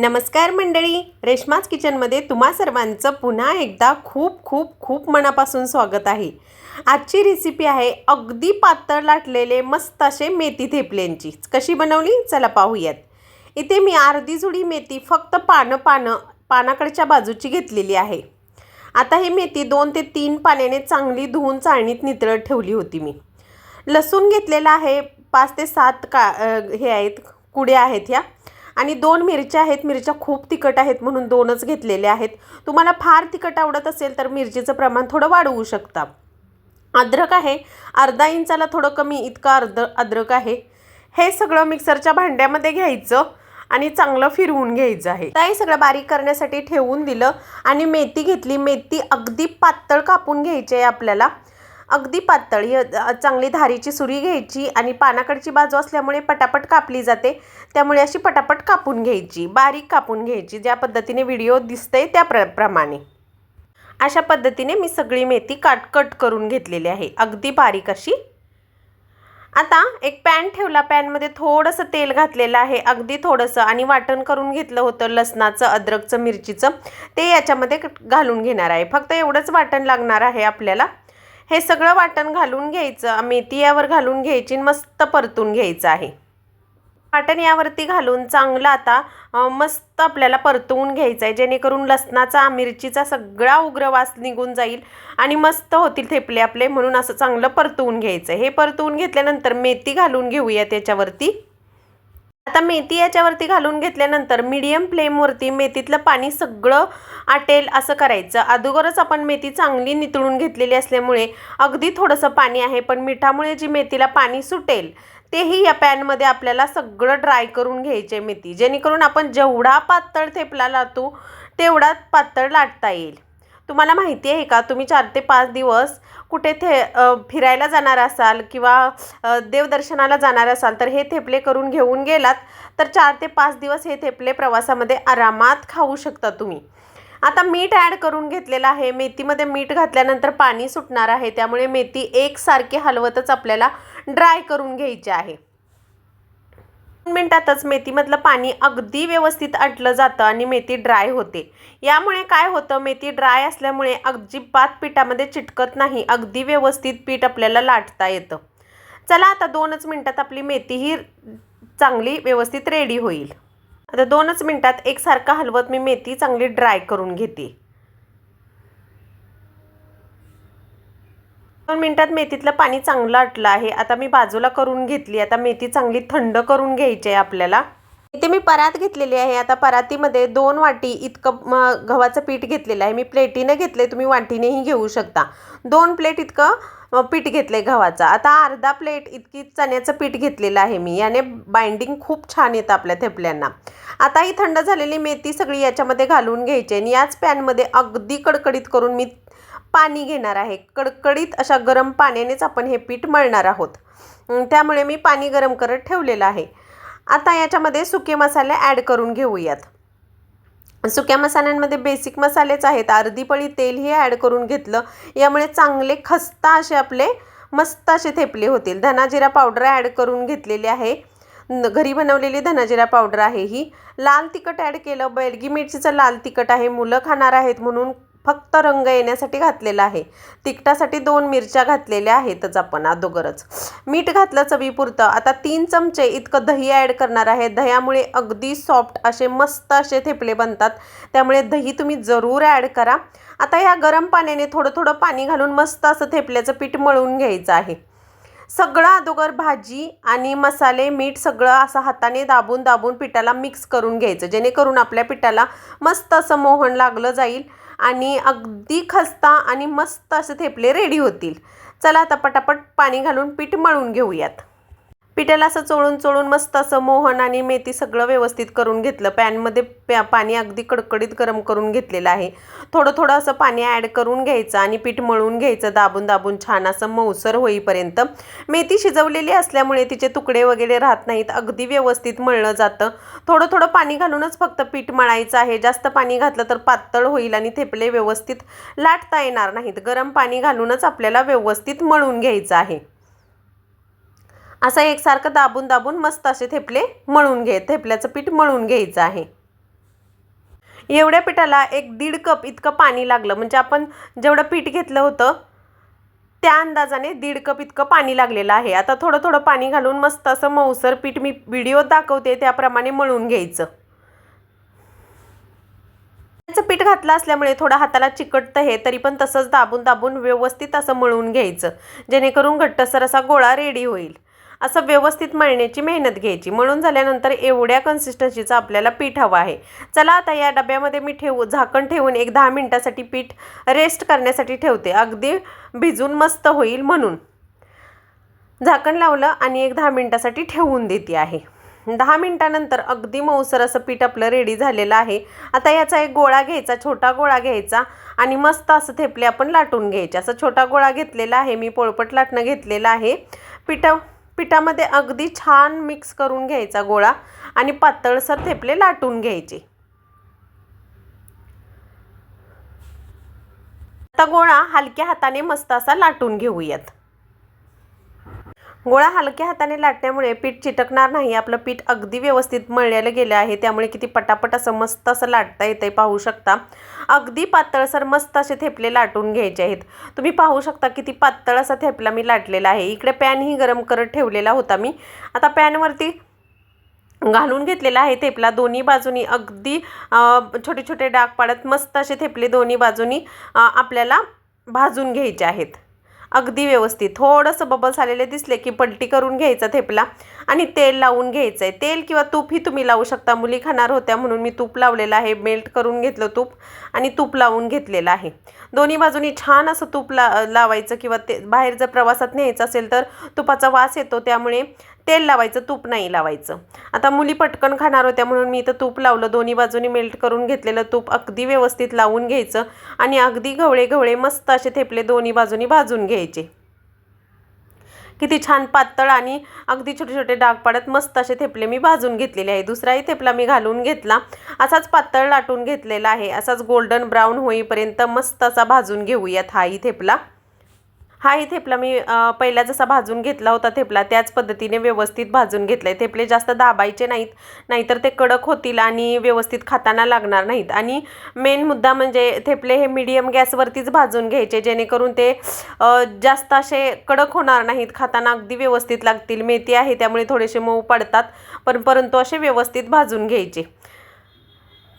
नमस्कार मंडळी. रेश्माच किचनमध्ये तुम्हा सर्वांचं पुन्हा एकदा खूप खूप खूप मनापासून स्वागत आहे. आजची रेसिपी आहे अगदी पातळ लाटलेले मस्त असे मेथी थेपल्यांची. कशी बनवली? चला पाहूयात. इथे मी अर्धी जुडी मेथी फक्त पानं पानं पानाकडच्या बाजूची घेतलेली आहे. आता ही मेथी दोन ते तीन पाण्याने चांगली धुवून चाळणीत नितळत ठेवली होती मी. लसूण घेतलेला आहे पाच ते सात का हे आहेत कुड्या आहेत ह्या. आणि दोन मिरच्या आहेत मिरच्या खूप तिखट आहेत म्हणून दोनच घेतलेल्या आहेत. तुम्हाला फार तिखट आवडत असेल तर मिरचीचं प्रमाण थोडं वाढवू शकता. अद्रक आहे. अर्धा इंचाला थोडं कमी इतकं अर्ध अद्रक आहे. हे सगळं मिक्सरच्या भांड्यामध्ये घ्यायचं आणि चांगलं फिरवून घ्यायचं आहे. ताई सगळं बारीक करण्यासाठी ठेवून दिलं आणि मेथी घेतली. मेथी अगदी पातळ कापून घ्यायची आहे आपल्याला. अगदी पातळ. चांगली धारीची सुरी घ्यायची आणि पानाकडची बाजू असल्यामुळे पटापट कापली जाते. त्यामुळे अशी पटापट कापून घ्यायची बारीक कापून घ्यायची ज्या पद्धतीने व्हिडिओ दिसतंय त्या प्र प्रमाणे. अशा पद्धतीने मी सगळी मेथी काट कट करून घेतलेली आहे. अगदी बारीक अशी. आता एक पॅन ठेवला. पॅनमध्ये थोडंसं तेल घातलेलं आहे. अगदी थोडंसं आणि वाटण करून घेतलं होतं लसणाचं अद्रकचं मिरचीचं. ते याच्यामध्ये घालून घेणार आहे. फक्त एवढंच वाटण लागणार आहे आपल्याला. हे सगळं वाटण घालून घ्यायचं. मेथी यावर घालून घ्यायची आणि मस्त परतून घ्यायचं आहे. वाटण यावरती घालून चांगलं आता मस्त आपल्याला परतवून घ्यायचं आहे. जेणेकरून लसणाचा मिरचीचा सगळा उग्र वास निघून जाईल आणि मस्त होतील थेपले आपले. म्हणून असं चांगलं परतवून घ्यायचं आहे. हे परतवून घेतल्यानंतर मेथी घालून घेऊया त्याच्यावरती. आता मेथी याच्यावरती घालून घेतल्यानंतर मीडियम फ्लेमवरती मेथीतलं पाणी सगळं आटेल असं करायचं. अगोदरच आपण मेथी चांगली नितळून घेतलेली असल्यामुळे अगदी थोडंसं पाणी आहे पण मिठामुळे जी मेथीला पाणी सुटेल तेही या पॅनमध्ये आपल्याला सगळं ड्राय करून घ्यायचे मेथी. जेणेकरून आपण जेवढा पातळ थेपला लाटू तेवढा पातळ लाटता येईल. तुम्हाला माहिती आहे का? तुम्ही चार ते पाच दिवस कुठे थे फिरायला जाणार असाल किंवा देवदर्शनाला जाणार असाल तर हे थेपले करून घेऊन गेलात तर चार ते पाच दिवस हे थेपले प्रवासामध्ये आरामात खाऊ शकता तुम्ही. आता मीठ ॲड करून घेतलेलं आहे. मेथीमध्ये मीठ घातल्यानंतर पाणी सुटणार आहे. त्यामुळे मेथी एकसारखी हलवतच आपल्याला ड्राय करून घ्यायची आहे. मिनिटातच मेथीमधलं पाणी अगदी व्यवस्थित आटलं जातं आणि मेथी ड्राय होते. यामुळे काय होतं मेथी ड्राय असल्यामुळे अजिबात पिठामध्ये चिटकत नाही अगदी व्यवस्थित पीठ आपल्याला लाटता येतं. चला आता दोनच मिनटात आपली मेथी ही चांगली व्यवस्थित रेडी होईल. आता दोनच मिनटात एकसारखं हलवत मी मेथी चांगली ड्राय करून घेते. दोन मिनटात मेथीतलं पाणी चांगलं आटलं आहे. आता मी बाजूला करून घेतली. आता मेथी चांगली थंड करून घ्यायची आहे आपल्याला. इथे मी परात घेतलेली आहे. आता परातीमध्ये दोन वाटी इतकं गव्हाचं पीठ घेतलेलं आहे. मी प्लेटीनं घेतले तुम्ही वाटीनेही घेऊ शकता. दोन प्लेट इतकं पीठ घेतलं आहे गव्हाचं. आता अर्धा प्लेट इतकी चण्याचं पीठ घेतलेलं आहे मी. याने बाइंडिंग खूप छान येतं आपल्या थेपल्यांना. आता ही थंड झालेली मेथी सगळी याच्यामध्ये घालून घ्यायची आणि याच पॅनमध्ये अगदी कडकडीत करून मी पाणी घेणार आहे. कडकडीत अशा गरम पाण्यानेच आपण हे पीठ मळणार आहोत. त्यामुळे मी पाणी गरम करत ठेवलेलं आहे. आता याच्यामध्ये सुके मसाले ॲड करून घेऊयात. सुक्या मसाल्यांमध्ये बेसिक मसालेच आहेत. अर्धी पळी तेलही ॲड करून घेतलं. यामुळे चांगले खस्ता असे आपले मस्त असे थेपले होतील. धनाजिरा पावडर ॲड करून घेतलेली आहे. घरी बनवलेली धनाजिरा पावडर आहे ही. लाल तिखट ॲड केलं. बेडगी मिरचीचं लाल तिखट आहे. मुलं खाणार आहेत म्हणून फक्त रंग येण्यासाठी घातलेला आहे. तिखटासाठी दोन मिरच्या घातलेल्या आहेतच आपण अगोदरच. मीठ घातलं चवीपुरतं. आता तीन चमचे इतकं दही ॲड करणार आहे. दह्यामुळे अगदी सॉफ्ट असे मस्त असे थेपले बनतात. त्यामुळे दही तुम्ही जरूर ॲड करा. आता ह्या गरम पाण्याने थोडं थोडं पाणी घालून मस्त असं थेपल्याचं पीठ मळून घ्यायचं आहे. सगळं अगोदर भाजी आणि मसाले मीठ सगळं असं हाताने दाबून दाबून पिठाला मिक्स करून घ्यायचं. जेणेकरून आपल्या पिठाला मस्त असं मोहन लागलं जाईल आणि अगदी खस्ता आणि मस्त असे थेपले रेडी होतील. चला आता पटापट पाणी घालून पीठ मळून घेऊयात. पिठाला असं चोळून चोळून मस्त असं मोहन आणि मेथी सगळं व्यवस्थित करून घेतलं. पॅनमध्ये प्या पाणी अगदी कडकडीत गरम करून घेतलेलं आहे. थोडं थोडं असं पाणी ॲड करून घ्यायचं आणि पीठ मळून घ्यायचं दाबून दाबून छान असं मऊसर होईपर्यंत. मेथी शिजवलेली असल्यामुळे तिचे तुकडे वगैरे राहत नाहीत. अगदी व्यवस्थित मळलं जातं. थोडं थोडं पाणी घालूनच फक्त पीठ मळायचं आहे. जास्त पाणी घातलं तर पातळ होईल आणि थेपले व्यवस्थित लाटता येणार नाहीत. गरम पाणी घालूनच आपल्याला व्यवस्थित मळून घ्यायचं आहे. असं एकसारखं दाबून दाबून मस्त असे थेपले मळून घे थेपल्याचं पीठ मळून घ्यायचं आहे. एवढ्या पिठाला एक दीड कप इतकं पाणी लागलं म्हणजे आपण जेवढं पीठ घेतलं होतं त्या अंदाजाने दीड कप इतकं पाणी लागलेलं आहे. आता थोडं थोडं पाणी घालून मस्त असं मऊसर पीठ मी व्हिडिओत दाखवते त्याप्रमाणे मळून घ्यायचं. त्याचं पीठ घातलं असल्यामुळे थोडं हाताला चिकटतं हे तरी पण तसंच दाबून दाबून व्यवस्थित असं मळून घ्यायचं जेणेकरून घट्टसर असा गोळा रेडी होईल. असं व्यवस्थित मळण्याची मेहनत घ्यायची. मळून झाल्यानंतर एवढ्या कन्सिस्टन्सीचं आपल्याला पीठ हवं आहे. चला आता या डब्यामध्ये मी ठेवू झाकण ठेवून एक दहा मिनटासाठी पीठ रेस्ट करण्यासाठी ठेवते. अगदी भिजून मस्त होईल म्हणून. झाकण लावलं आणि एक दहा मिनटासाठी ठेवून देते आहे. दहा मिनटानंतर अगदी मऊसर असं पीठ आपलं रेडी झालेलं आहे. आता याचा एक गोळा घ्यायचा छोटा गोळा घ्यायचा आणि मस्त असं थेपले आपण लाटून घ्यायचे. असं छोटा गोळा घेतलेला आहे मी पोळपट लाटणं घेतलेलं आहे. पिठं पिठामध्ये अगदी छान मिक्स करून घ्यायचा गोळा आणि पातळसर थेपले लाटून घ्यायचे. आता गोळा हलक्या हाताने मस्त असा लाटून घेऊयात. गोळा हलक्या हाताने लाटण्यामुळे पीठ चिटकणार नाही. आपलं पीठ अगदी व्यवस्थित मळलेलं गेलं आहे. त्यामुळे किती पटापट असं मस्त असं लाटता येतं पाहू शकता. अगदी पातळसर मस्त असे थेपले लाटून घ्यायचे आहेत. तुम्ही पाहू शकता किती पातळ असा थेपला मी लाटलेला आहे. इकडे पॅनही गरम करत ठेवलेला होता मी. आता पॅनवरती घालून घेतलेला आहे थेपला. दोन्ही बाजूनी अगदी छोटे छोटे डाग पाडत मस्त असे थेपले दोन्ही बाजूनी आपल्याला भाजून घ्यायचे आहेत. अगदी व्यवस्थित. थोडंसं बबल्स आलेले दिसले की पलटी करून घ्यायचा थेपला आणि तेल लावून घ्यायचं आहे तेल किंवा तूपही तुम्ही लावू शकता. मुली खाणार होत्या म्हणून मी तूप लावलेलं आहे. मेल्ट करून घेतलं तूप आणि तूप लावून घेतलेलं आहे. दोन्ही बाजूनी छान असं तूप ला लावायचं किंवा ते बाहेर जर प्रवासात न्यायचं असेल तर तुपाचा वास येतो. त्यामुळे तेल लावायचं तूप नाही लावायचं. आता मुली पटकन खाणार होत्या म्हणून मी इथं तूप लावलं. दोन्ही बाजूनी मेल्ट करून घेतलेलं तूप अगदी व्यवस्थित लावून घ्यायचं आणि अगदी घवळे घवळे मस्त असे थेपले दोन्ही बाजूनी भाजून घ्यायचे. किती छान पातळ आणि अगदी छोटे छोटे डाग पाडत मस्त असे थेपले मी भाजून घेतलेले आहे. दुसराही थेपला मी घालून घेतला. असाच पातळ लाटून घेतलेला आहे. असाच गोल्डन ब्राऊन होईपर्यंत मस्त असा भाजून घेऊयात हाही थेपला. हाही थेपला मी पहिला जसा भाजून घेतला होता थेपला त्याच पद्धतीने व्यवस्थित भाजून घेतले थेपले जास्त दाबायचे नाहीत नाहीतर ते कडक होतील आणि व्यवस्थित खाताना लागणार नाहीत. आणि मेन मुद्दा म्हणजे थेपले हे मिडियम गॅसवरतीच भाजून घ्यायचे जेणेकरून ते जास्त असे कडक होणार नाहीत खाताना अगदी व्यवस्थित लागतील. मेथी आहे त्यामुळे थोडेसे मऊ पडतात पण परंतु असे व्यवस्थित भाजून घ्यायचे.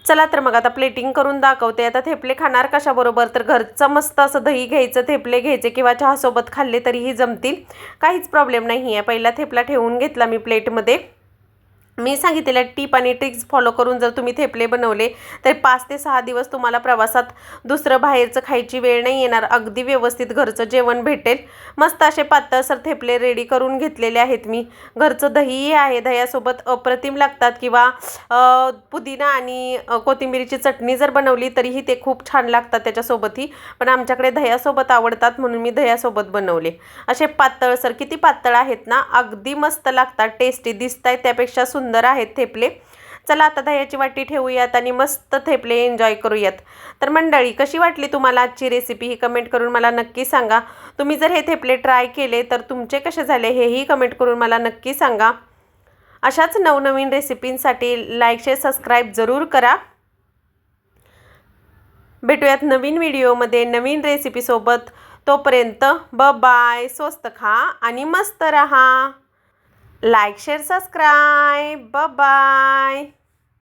चला तर मग आता प्लेटिंग करून दाखवते. आता थेपले खाणार कशाबरोबर? तर घरचं मस्त असं दही घ्यायचं थेपले घ्यायचे किंवा चहासोबत खाल्ले तरीही जमतील. काहीच प्रॉब्लेम नाही आहे पहिला थेपला ठेवून घेतला मी प्लेटमध्ये मी सांगितलेल्या टीप आणि ट्रिक्स फॉलो करून जर तुम्ही थेपले बनवले तर पाच ते सहा दिवस तुम्हाला प्रवासात दुसरं बाहेरचं खायची वेळ नाही येणार. अगदी व्यवस्थित घरचं जेवण भेटेल. मस्त असे पातळसर थेपले रेडी करून घेतलेले आहेत मी. घरचं दहीही आहे दह्यासोबत अप्रतिम लागतात किंवा पुदिना आणि कोथिंबिरीची चटणी जर बनवली तरीही ते खूप छान लागतात त्याच्यासोबतही. पण आमच्याकडे दह्यासोबत आवडतात म्हणून मी दह्यासोबत बनवले. असे पातळसर किती पातळ आहेत ना अगदी मस्त लागतात टेस्टी दिसत आहेत त्यापेक्षा सुंदर सुंदर आहेत थेपले. चला आता दह्याची वाटी ठेवूयात आणि मस्त थेपले एन्जॉय करूयात. तर मंडळी कशी वाटली तुम्हाला आजची रेसिपी ही कमेंट करून मला नक्की सांगा. तुम्ही जर हे थेपले ट्राय केले तर तुमचे कसे झाले हेही कमेंट करून मला नक्की सांगा. अशाच नवनवीन रेसिपींसाठी लाईक शेअर सबस्क्राईब जरूर करा. भेटूयात नवीन व्हिडिओमध्ये नवीन रेसिपीसोबत तोपर्यंत ब बाय स्वस्त खा आणि मस्त रहा. Like share subscribe. Bye bye